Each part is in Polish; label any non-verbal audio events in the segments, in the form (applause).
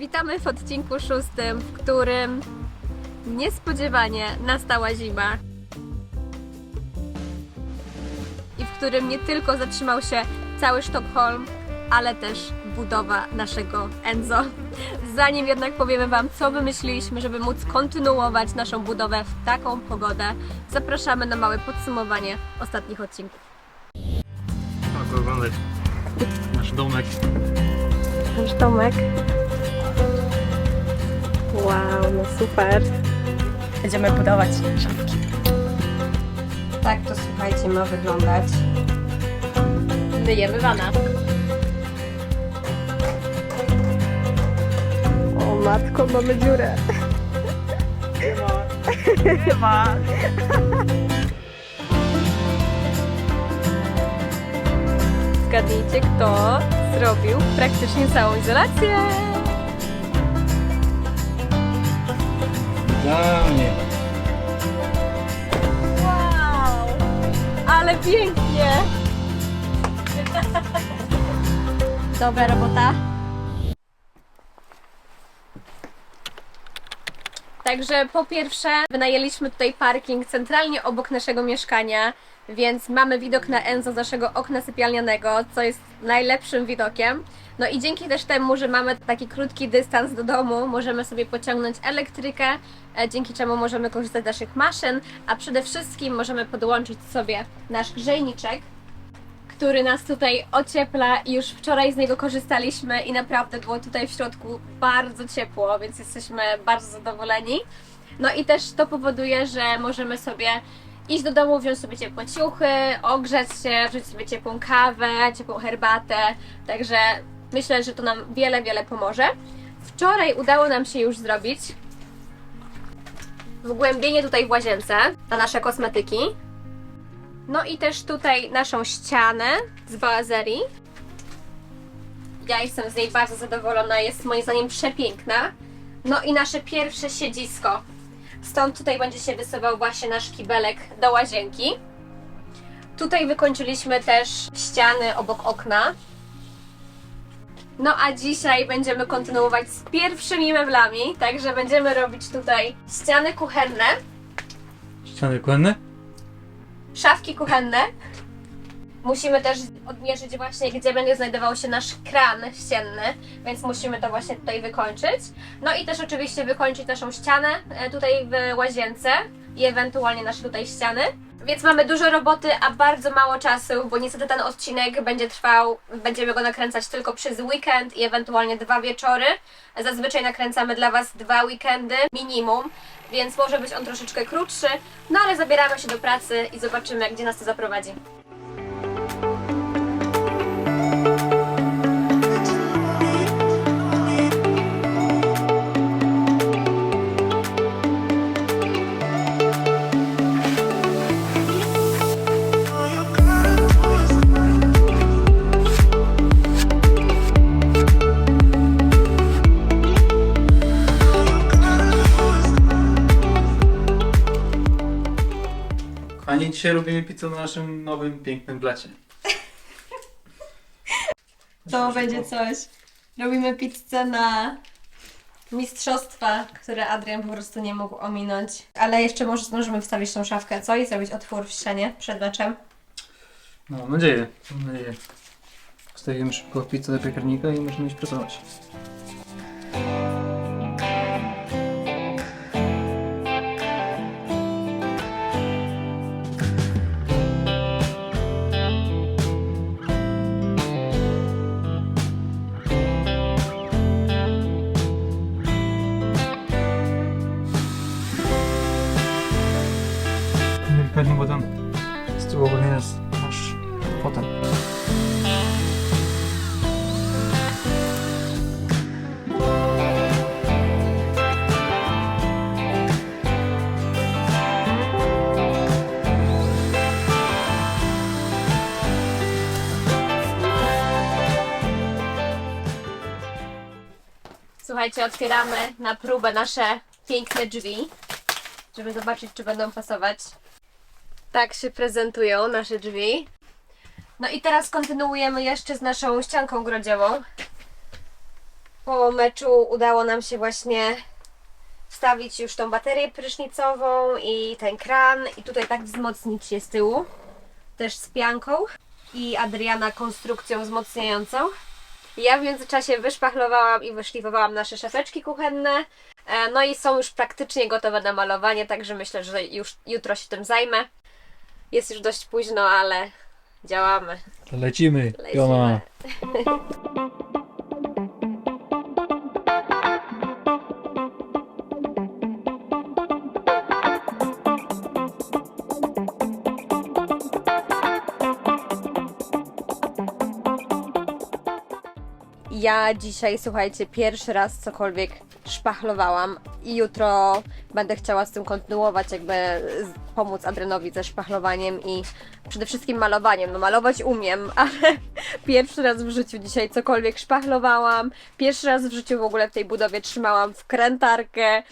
Witamy w odcinku szóstym, w którym niespodziewanie nastała zima. I w którym nie tylko zatrzymał się cały Sztokholm, ale też budowa naszego Enzo. Zanim jednak powiemy Wam, co wymyśliliśmy, żeby móc kontynuować naszą budowę w taką pogodę, zapraszamy na małe podsumowanie ostatnich odcinków. Tak, oglądać nasz domek. Nasz domek. Wow, no super. Będziemy budować szafki. Tak to słuchajcie, ma wyglądać. Myjemy wana. O matko, mamy dziurę. Nie ma. (laughs) Zgadnijcie, kto zrobił praktycznie całą izolację. Dla mnie. Wow! Ale pięknie! (laughs) Dobra robota. Także po pierwsze wynajęliśmy tutaj parking centralnie obok naszego mieszkania, więc mamy widok na Enzo z naszego okna sypialnianego, co jest najlepszym widokiem. No i dzięki też temu, że mamy taki krótki dystans do domu, możemy sobie pociągnąć elektrykę, e, dzięki czemu możemy korzystać z naszych maszyn, a przede wszystkim możemy podłączyć sobie nasz grzejniczek, który nas tutaj ociepla już wczoraj z niego korzystaliśmy i naprawdę było tutaj w środku bardzo ciepło, więc jesteśmy bardzo zadowoleni. No i też to powoduje, że możemy sobie iść do domu, wziąć sobie ciepłe ciuchy, ogrzać się, wziąć sobie ciepłą kawę, ciepłą herbatę, także myślę, że to nam wiele, wiele pomoże. Wczoraj udało nam się już zrobić wgłębienie tutaj w łazience na nasze kosmetyki. No i też tutaj naszą ścianę z bazerii. Ja jestem z niej bardzo zadowolona, jest moim zdaniem przepiękna. No i nasze pierwsze siedzisko. Stąd tutaj będzie się wysuwał właśnie nasz kibelek do łazienki. Tutaj wykończyliśmy też ściany obok okna. No a dzisiaj będziemy kontynuować z pierwszymi meblami, także będziemy robić tutaj ściany kuchenne, Ściany kłędne? Szafki kuchenne. Musimy też odmierzyć właśnie, gdzie będzie znajdował się nasz kran ścienny, więc musimy to właśnie tutaj wykończyć. No i też oczywiście wykończyć naszą ścianę e, tutaj w łazience i ewentualnie nasze tutaj ściany. Więc mamy dużo roboty, a bardzo mało czasu, bo niestety ten odcinek będzie trwał, będziemy go nakręcać tylko przez weekend i ewentualnie dwa wieczory. Zazwyczaj nakręcamy dla Was dwa weekendy minimum, więc może być on troszeczkę krótszy, no ale zabieramy się do pracy i zobaczymy, gdzie nas to zaprowadzi. Dzisiaj robimy pizzę na naszym nowym, pięknym blacie. To będzie coś. Robimy pizzę na mistrzostwa, które Adrian po prostu nie mógł ominąć. Ale jeszcze może zdążymy wstawić tą szafkę, co? I zrobić otwór w ścianie przed meczem. No, mam nadzieję, mam nadzieję. Wstawimy szybko pizzę do piekarnika i możemy iść pracować. Tam z tyłu jest nasz fotel. Słuchajcie, otwieramy na próbę nasze piękne drzwi, żeby zobaczyć, czy będą pasować. Tak się prezentują nasze drzwi. No i teraz kontynuujemy jeszcze z naszą ścianką grodziową. po meczu udało nam się właśnie wstawić już tą baterię prysznicową i ten kran i tutaj tak wzmocnić się z tyłu, też z pianką i Adriana konstrukcją wzmacniającą. Ja w międzyczasie wyszpachlowałam i wyszlifowałam nasze szafeczki kuchenne. E, No i są już praktycznie gotowe na malowanie, także myślę, że już jutro się tym zajmę. Jest już dość późno, ale działamy. Lecimy, Lecimy. Ja dzisiaj, słuchajcie, pierwszy raz cokolwiek szpachlowałam i jutro będę chciała z tym kontynuować, jakby pomóc Adrenowi ze szpachlowaniem i przede wszystkim malowaniem. No malować umiem, (laughs) ale pierwszy raz w życiu dzisiaj cokolwiek szpachlowałam. Pierwszy raz w życiu w ogóle w tej budowie trzymałam wkrętarkę.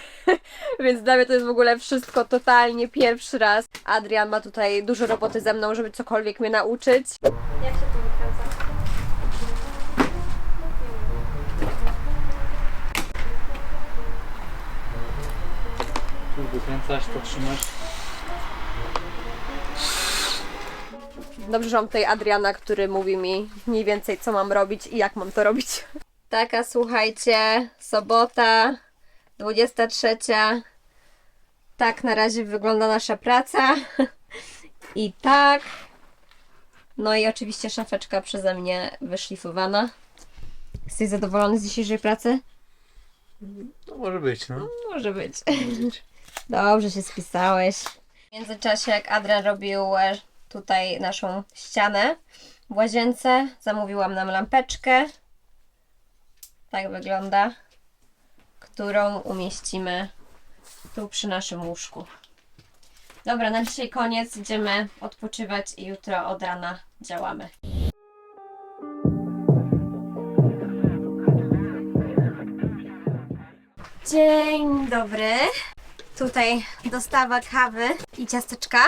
(laughs) Więc dla mnie to jest w ogóle wszystko totalnie pierwszy raz. Adrian ma tutaj dużo roboty ze mną, żeby cokolwiek mnie nauczyć. Jak się to wykręcasz, to trzymasz. Dobrze, że mam tutaj Adriana, który mówi mi mniej więcej, co mam robić i jak mam to robić. (laughs) Taka, słuchajcie, sobota, 23. Tak na razie wygląda nasza praca. (laughs) I tak. No i oczywiście szafeczka przeze mnie wyszlifowana. Jesteś zadowolony z dzisiejszej pracy? No może być, no. Może być. (laughs) Dobrze się spisałeś. W międzyczasie, jak Adrian robił e, tutaj naszą ścianę w łazience, zamówiłam nam lampeczkę. Tak wygląda. Którą umieścimy tu przy naszym łóżku. Dobra, na dzisiaj koniec. Idziemy odpoczywać i jutro od rana działamy. Dzień dobry. Tutaj dostawa kawy i ciasteczka.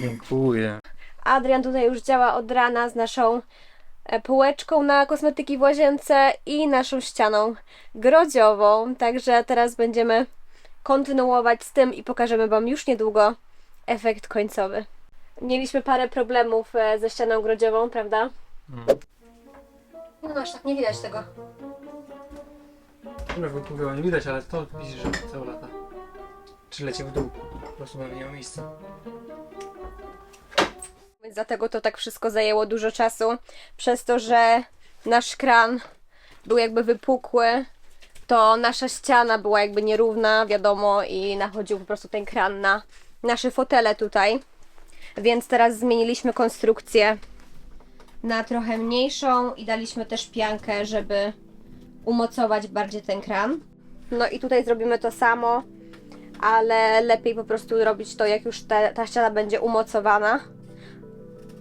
Dziękuję. Adrian tutaj już działa od rana z naszą e, półeczką na kosmetyki w łazience i naszą ścianą grodziową. Także teraz będziemy kontynuować z tym i pokażemy Wam już niedługo efekt końcowy. Mieliśmy parę problemów e, ze ścianą grodziową, prawda? Mm. No aż tak nie widać tego. No nie widać, ale to widzisz, że cały lata. Czy leci w dół. Po prostu nie ma miejsca. Dlatego to tak wszystko zajęło dużo czasu. Przez to, że nasz kran był jakby wypukły, to nasza ściana była jakby nierówna, wiadomo, i nachodził po prostu ten kran na nasze fotele tutaj. Więc teraz zmieniliśmy konstrukcję na trochę mniejszą i daliśmy też piankę, żeby umocować bardziej ten kran. No i tutaj zrobimy to samo, ale lepiej po prostu robić to, jak już te, ta ściana będzie umocowana.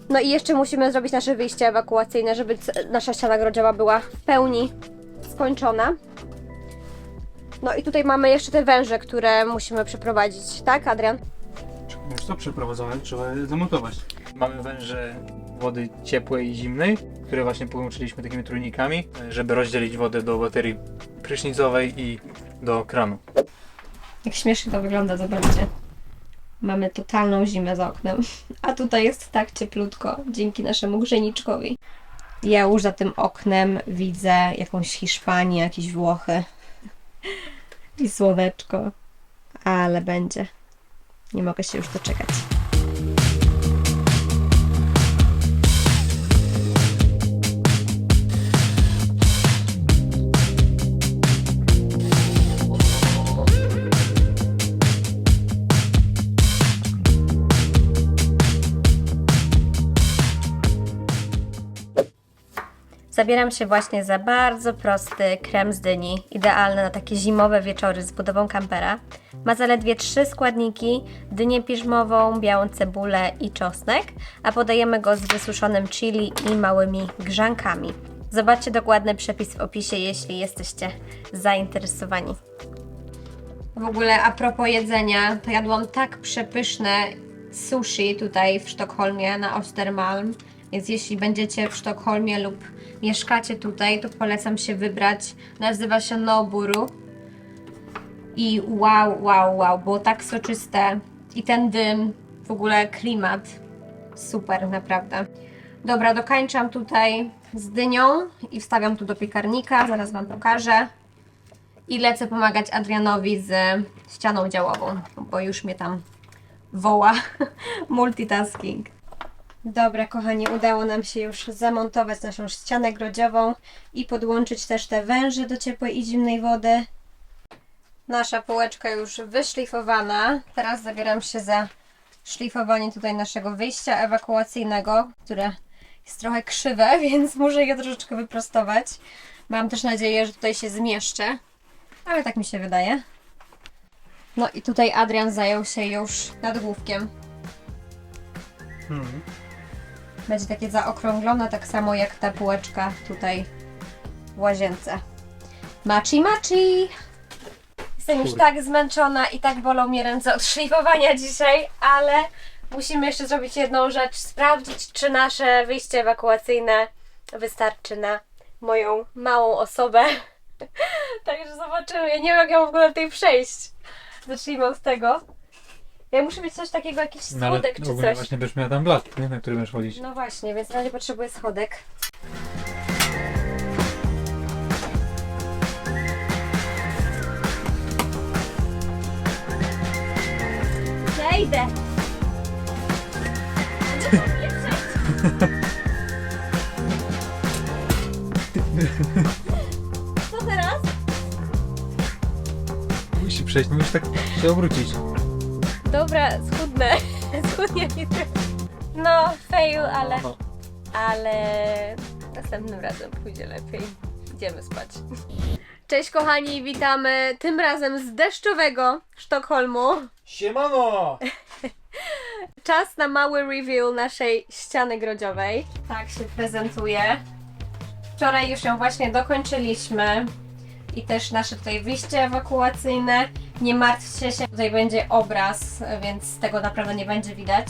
No i jeszcze musimy zrobić nasze wyjście ewakuacyjne, żeby nasza ściana grodziowa była w pełni skończona. No i tutaj mamy jeszcze te węże, które musimy przeprowadzić, tak Adrian? Już to przeprowadzone, trzeba je zamontować. Mamy węże wody ciepłej i zimnej, które właśnie połączyliśmy takimi trójnikami, żeby rozdzielić wodę do baterii prysznicowej i do kranu. Jak śmiesznie to wygląda, zobaczcie. Mamy totalną zimę za oknem, a tutaj jest tak cieplutko dzięki naszemu grzejniczkowi. Ja już za tym oknem widzę jakąś Hiszpanię, jakieś Włochy i słoneczko, ale będzie. Nie mogę się już doczekać. Zabieram się właśnie za bardzo prosty krem z dyni, idealny na takie zimowe wieczory z budową kampera. Ma zaledwie trzy składniki: dynię piżmową, białą cebulę i czosnek, a podajemy go z wysuszonym chili i małymi grzankami. Zobaczcie dokładny przepis w opisie, jeśli jesteście zainteresowani. W ogóle a propos jedzenia, to jadłam tak przepyszne sushi tutaj w Sztokholmie na Ostermalm, więc jeśli będziecie w Sztokholmie lub mieszkacie tutaj, to polecam się wybrać. Nazywa się Noburu. I wow, wow, wow, było tak soczyste. I ten dym, w ogóle klimat. Super, naprawdę. Dobra, dokańczam tutaj z dynią i wstawiam tu do piekarnika, zaraz Wam pokażę. I lecę pomagać Adrianowi z ścianą działową, bo już mnie tam woła. (laughs) Multitasking. Dobra, kochani, udało nam się już zamontować naszą ścianę grodziową i podłączyć też te węże do ciepłej i zimnej wody. Nasza półeczka już wyszlifowana. Teraz zabieram się za szlifowanie tutaj naszego wyjścia ewakuacyjnego, które jest trochę krzywe, (laughs) więc muszę je troszeczkę wyprostować. Mam też nadzieję, że tutaj się zmieszczę, ale tak mi się wydaje. No i tutaj Adrian zajął się już nadgłówkiem. Hmm. Będzie takie zaokrąglone, tak samo jak ta półeczka tutaj w łazience. Machi machi! Jestem już tak zmęczona i tak bolą mnie ręce od szlifowania dzisiaj, ale musimy jeszcze zrobić jedną rzecz. Sprawdzić, czy nasze wyjście ewakuacyjne wystarczy na moją małą osobę. (laughs) Także zobaczymy. Ja nie wiem, jak ja mam w ogóle tutaj przejść. Zacznijmy od tego. Ja muszę mieć coś takiego, jakiś No ale schodek czy ogólnie coś. właśnie będziesz miała tam blat, nie? na który będziesz chodzić. No właśnie, więc na razie potrzebuję schodek. Mnie przejść? Co teraz? Musi przejść, no musisz tak się obrócić. Dobra, schudnę. (laughs) Schudnie mi. No, fail, ale... Ale następnym razem pójdzie lepiej. Idziemy spać. Cześć kochani, witamy tym razem z deszczowego Sztokholmu. Siemano! (laughs) Czas na mały review naszej ściany grodziowej. Tak się prezentuje. Wczoraj już ją właśnie dokończyliśmy. I też nasze tutaj wyjście ewakuacyjne. Nie martwcie się, tutaj będzie obraz, więc tego naprawdę nie będzie widać.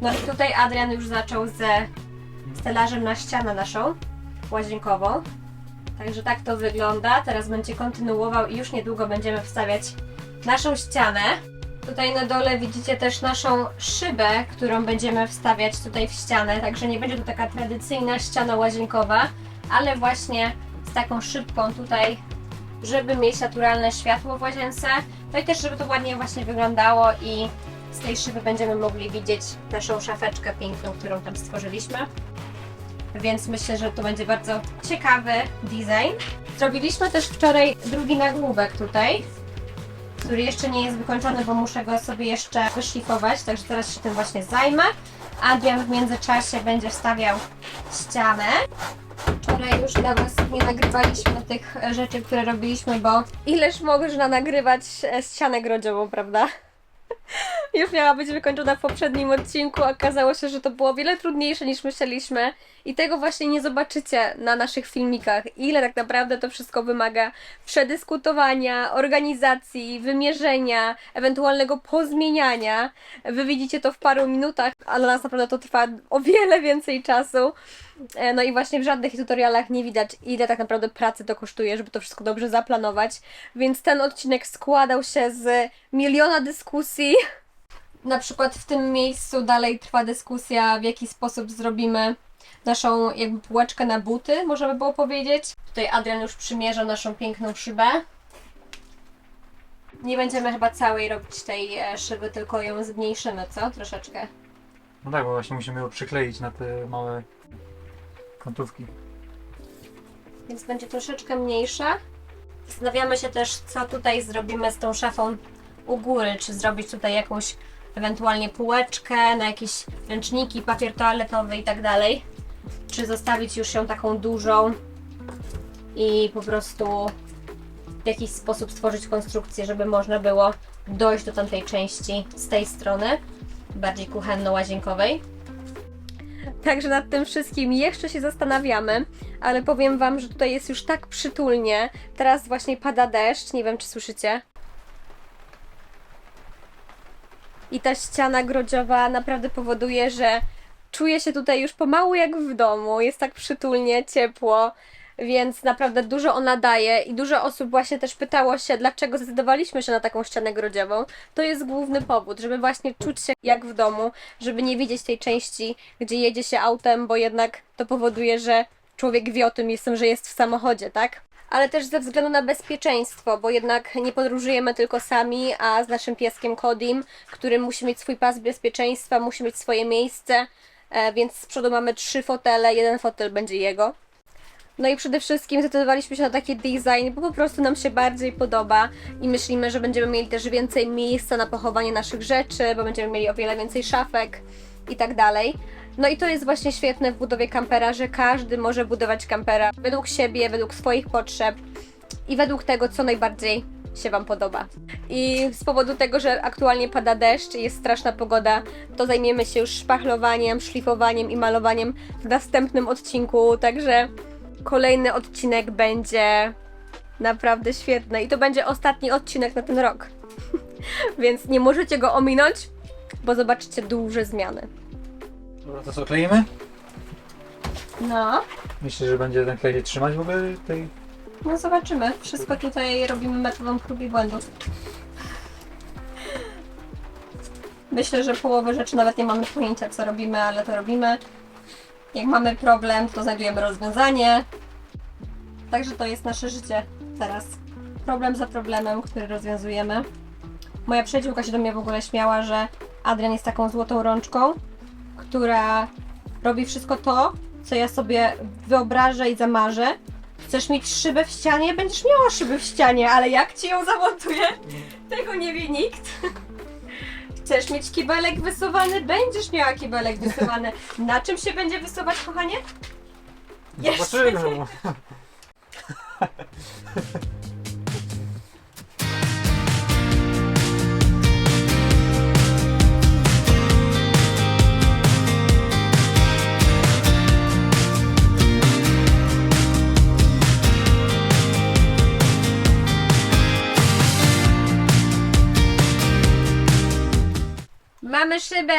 No i tutaj Adrian już zaczął ze stelażem na ścianę naszą łazienkową. Także tak to wygląda. Teraz będzie kontynuował i już niedługo będziemy wstawiać naszą ścianę. Tutaj na dole widzicie też naszą szybę, którą będziemy wstawiać tutaj w ścianę, także nie będzie to taka tradycyjna ściana łazienkowa, ale właśnie z taką szybką tutaj, żeby mieć naturalne światło w łazience, no i też żeby to ładnie właśnie wyglądało i z tej szyby będziemy mogli widzieć naszą szafeczkę piękną, którą tam stworzyliśmy. Więc myślę, że to będzie bardzo ciekawy design. Zrobiliśmy też wczoraj drugi nagłówek tutaj, który jeszcze nie jest wykończony, bo muszę go sobie jeszcze wyszlifować, także teraz się tym właśnie zajmę. Adrian w międzyczasie będzie wstawiał ścianę. Wczoraj już dla Was nie nagrywaliśmy tych e, rzeczy, które robiliśmy, bo ileż można nagrywać e, ścianę grodziową, prawda? (laughs) Już miała być wykończona w poprzednim odcinku, okazało się, że to było wiele trudniejsze niż myśleliśmy i tego właśnie nie zobaczycie na naszych filmikach, ile tak naprawdę to wszystko wymaga przedyskutowania, organizacji, wymierzenia, ewentualnego pozmieniania. Wy widzicie to w paru minutach, a dla nas naprawdę to trwa o wiele więcej czasu. E, No i właśnie w żadnych tutorialach nie widać, ile tak naprawdę pracy to kosztuje, żeby to wszystko dobrze zaplanować. Więc ten odcinek składał się z miliona dyskusji. Na przykład w tym miejscu dalej trwa dyskusja, w jaki sposób zrobimy naszą jakby półeczkę na buty, można by było powiedzieć. Tutaj Adrian już przymierza naszą piękną szybę. Nie będziemy chyba całej robić tej e, szyby, tylko ją zmniejszymy, co? Troszeczkę. No tak, bo właśnie musimy ją przykleić na te małe więc będzie troszeczkę mniejsza. Zastanawiamy się też, co tutaj zrobimy z tą szafą u góry, czy zrobić tutaj jakąś ewentualnie półeczkę na jakieś ręczniki, papier toaletowy i tak dalej, czy zostawić już ją taką dużą i po prostu w jakiś sposób stworzyć konstrukcję, żeby można było dojść do tamtej części z tej strony, bardziej kuchenno-łazienkowej. Także nad tym wszystkim jeszcze się zastanawiamy, ale powiem Wam, że tutaj jest już tak przytulnie. Teraz właśnie pada deszcz, nie wiem czy słyszycie. I ta ściana grodziowa naprawdę powoduje, że Czuję się tutaj już pomału jak w domu, jest tak przytulnie, ciepło, więc naprawdę dużo ona daje i dużo osób właśnie też pytało się, dlaczego zdecydowaliśmy się na taką ścianę grodziową. To jest główny powód, żeby właśnie czuć się jak w domu, żeby nie widzieć tej części, gdzie jedzie się autem, bo jednak to powoduje, że człowiek wie o tym, jestem, że jest w samochodzie, tak? Ale też ze względu na bezpieczeństwo, bo jednak nie podróżujemy tylko sami, a z naszym pieskiem Kodim, który musi mieć swój pas bezpieczeństwa, musi mieć swoje miejsce, e, więc z przodu mamy trzy fotele, jeden fotel będzie jego. No i przede wszystkim zdecydowaliśmy się na taki design, bo po prostu nam się bardziej podoba i myślimy, że będziemy mieli też więcej miejsca na pochowanie naszych rzeczy, bo będziemy mieli o wiele więcej szafek i tak dalej. No i to jest właśnie świetne w budowie kampera, że każdy może budować kampera według siebie, według swoich potrzeb i według tego, co najbardziej się Wam podoba. I z powodu tego, że aktualnie pada deszcz i jest straszna pogoda, to zajmiemy się już szpachlowaniem, szlifowaniem i malowaniem w następnym odcinku, także kolejny odcinek będzie naprawdę świetny i to będzie ostatni odcinek na ten rok. (laughs) Więc nie możecie go ominąć, bo zobaczycie duże zmiany. Dobra, to co, kleimy? No, Myślę, że będzie ten klej się trzymać w ogóle tej... no zobaczymy. Wszystko tutaj robimy metodą prób i błędów. Myślę, że połowę rzeczy nawet nie mamy pojęcia, co robimy, ale to robimy. Jak mamy problem, to znajdujemy rozwiązanie. Także to jest nasze życie teraz. Problem za problemem, który rozwiązujemy. Moja przyjaciółka się do mnie w ogóle śmiała, że Adrian jest taką złotą rączką, która robi wszystko to, co ja sobie wyobrażę i zamarzę. Chcesz mieć szybę w ścianie? Będziesz miała szybę w ścianie, ale jak ci ją zamontuję? Tego nie wie nikt. Chcesz mieć kibelek wysuwany? Będziesz miała kibelek wysuwany. Na czym się będzie wysuwać, kochanie? Jeszcze (laughs) Mamy szybę!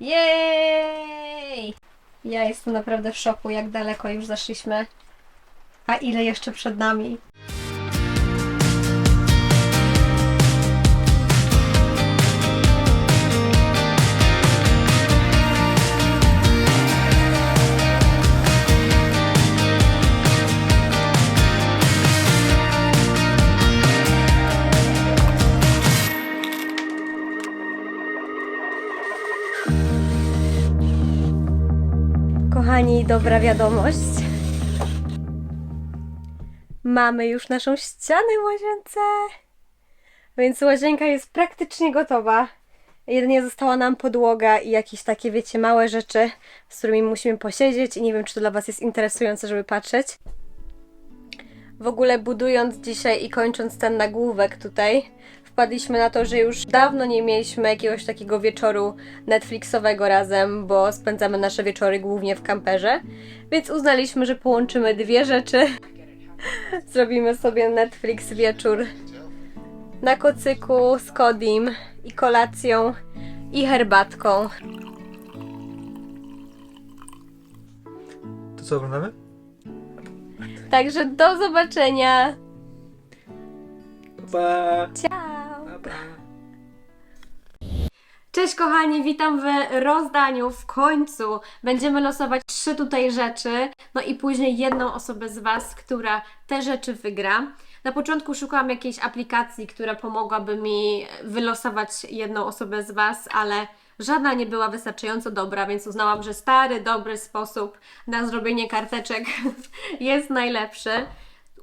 Jej! Ja jestem naprawdę w szoku, jak daleko już zaszliśmy, a ile jeszcze przed nami. Dobra wiadomość. Mamy już naszą ścianę w łazience. Więc łazienka jest praktycznie gotowa. Jedynie została nam podłoga i jakieś takie, wiecie, małe rzeczy, z którymi musimy posiedzieć i nie wiem, czy to dla Was jest interesujące, żeby patrzeć. W ogóle budując dzisiaj i kończąc ten nagłówek tutaj, wpadliśmy na to, że już dawno nie mieliśmy jakiegoś takiego wieczoru Netflixowego razem, bo spędzamy nasze wieczory głównie w kamperze, więc uznaliśmy, że połączymy dwie rzeczy. (laughs) Zrobimy sobie Netflix wieczór na kocyku z Kodim i kolacją i herbatką. To co oglądamy? Także do zobaczenia. Pa! Ciao! Pa. Cześć kochani, witam w rozdaniu. W końcu będziemy losować trzy tutaj rzeczy, no i później jedną osobę z Was, która te rzeczy wygra. Na początku szukałam jakiejś aplikacji, która pomogłaby mi wylosować jedną osobę z Was, ale żadna nie była wystarczająco dobra, więc uznałam, że stary, dobry sposób na zrobienie karteczek (laughs) jest najlepszy.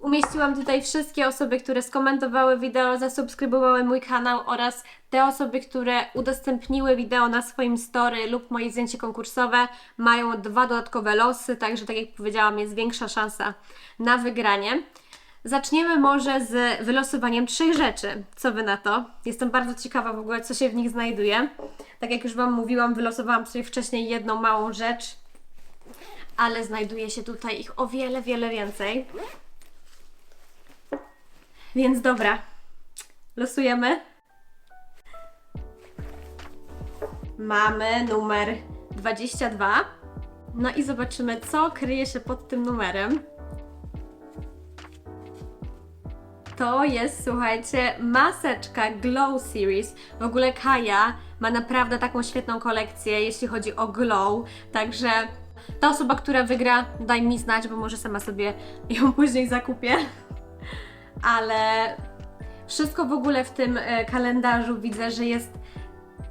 Umieściłam tutaj wszystkie osoby, które skomentowały wideo, zasubskrybowały mój kanał oraz te osoby, które udostępniły wideo na swoim story lub moje zdjęcie konkursowe mają dwa dodatkowe losy, także tak jak powiedziałam, jest większa szansa na wygranie. Zaczniemy może z wylosowaniem trzech rzeczy. Co Wy na to? Jestem bardzo ciekawa w ogóle, co się w nich znajduje. Tak jak już Wam mówiłam, wylosowałam sobie wcześniej jedną małą rzecz, ale znajduje się tutaj ich o wiele, wiele więcej. Więc dobra, losujemy. Mamy numer 22. No i zobaczymy, co kryje się pod tym numerem. To jest, słuchajcie, maseczka Glow Series. W ogóle Kaja ma naprawdę taką świetną kolekcję, jeśli chodzi o glow. Także ta osoba, która wygra, daj mi znać, bo może sama sobie ją (laughs) później zakupię. Ale wszystko w ogóle w tym e, kalendarzu widzę, że jest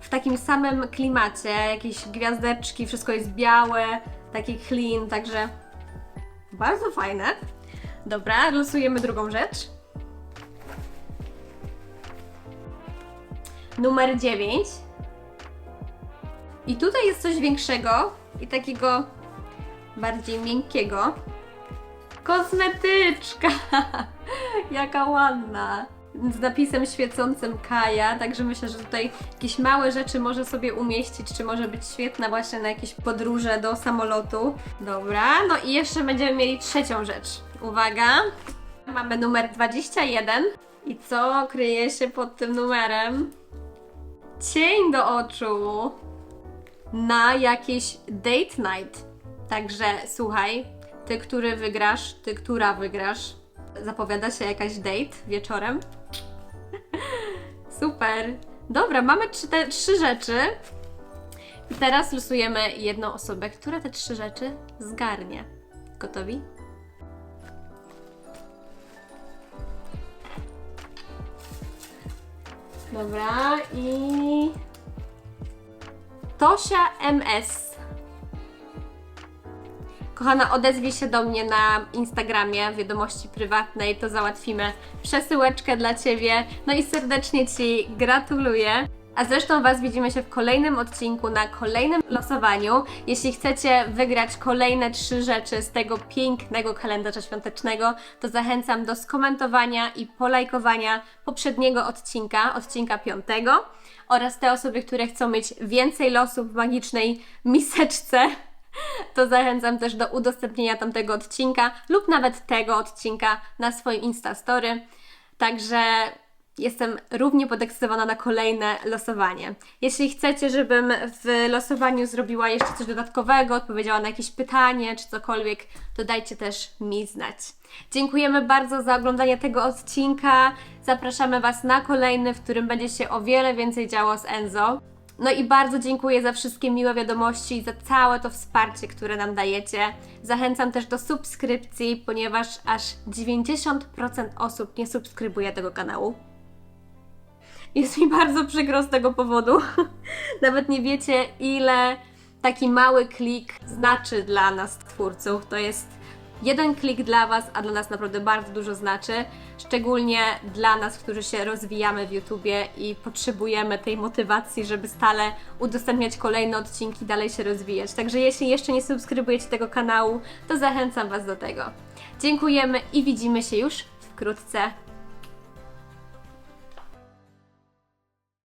w takim samym klimacie. Jakieś gwiazdeczki, wszystko jest białe, taki clean, także bardzo fajne. Dobra, losujemy drugą rzecz. Numer 9. I tutaj jest coś większego i takiego bardziej miękkiego. Kosmetyczka! (laughs) (laughs) Jaka ładna! Z napisem świecącym Kaja, także myślę, że tutaj jakieś małe rzeczy może sobie umieścić, czy może być świetna właśnie na jakieś podróże do samolotu. Dobra, no i jeszcze będziemy mieli trzecią rzecz. Uwaga! Mamy numer 21. I co kryje się pod tym numerem? Cień do oczu na jakiś date night. Także słuchaj, ty, który wygrasz, ty, która wygrasz, zapowiada się jakaś date wieczorem. Super. Dobra, mamy trzy, te trzy rzeczy. I teraz losujemy jedną osobę, która te trzy rzeczy zgarnie. Gotowi? Dobra, i Tosia MS. Kochana, odezwij się do mnie na Instagramie, wiadomości prywatnej, to załatwimy przesyłeczkę dla Ciebie. No i serdecznie Ci gratuluję. A zresztą Was widzimy się w kolejnym odcinku na kolejnym losowaniu. Jeśli chcecie wygrać kolejne trzy rzeczy z tego pięknego kalendarza świątecznego, to zachęcam do skomentowania i polajkowania poprzedniego odcinka, odcinka piątego oraz te osoby, które chcą mieć więcej losów w magicznej miseczce, (laughs) to zachęcam też do udostępnienia tamtego odcinka lub nawet tego odcinka na swoim Instastory. Także jestem równie podekscytowana na kolejne losowanie. Jeśli chcecie, żebym w losowaniu zrobiła jeszcze coś dodatkowego, odpowiedziała na jakieś pytanie czy cokolwiek, to dajcie też mi znać. Dziękujemy bardzo za oglądanie tego odcinka. Zapraszamy Was na kolejny, w którym będzie się o wiele więcej działo z Enzo. No i bardzo dziękuję za wszystkie miłe wiadomości i za całe to wsparcie, które nam dajecie. Zachęcam też do subskrypcji, ponieważ aż 90% osób nie subskrybuje tego kanału. Jest mi bardzo przykro z tego powodu. (laughs) Nawet nie wiecie, ile taki mały klik znaczy dla nas, twórców. To jest jeden klik dla Was, a dla nas naprawdę bardzo dużo znaczy. Szczególnie dla nas, którzy się rozwijamy w YouTubie i potrzebujemy tej motywacji, żeby stale udostępniać kolejne odcinki, dalej się rozwijać. Także jeśli jeszcze nie subskrybujecie tego kanału, to zachęcam Was do tego. Dziękujemy i widzimy się już wkrótce.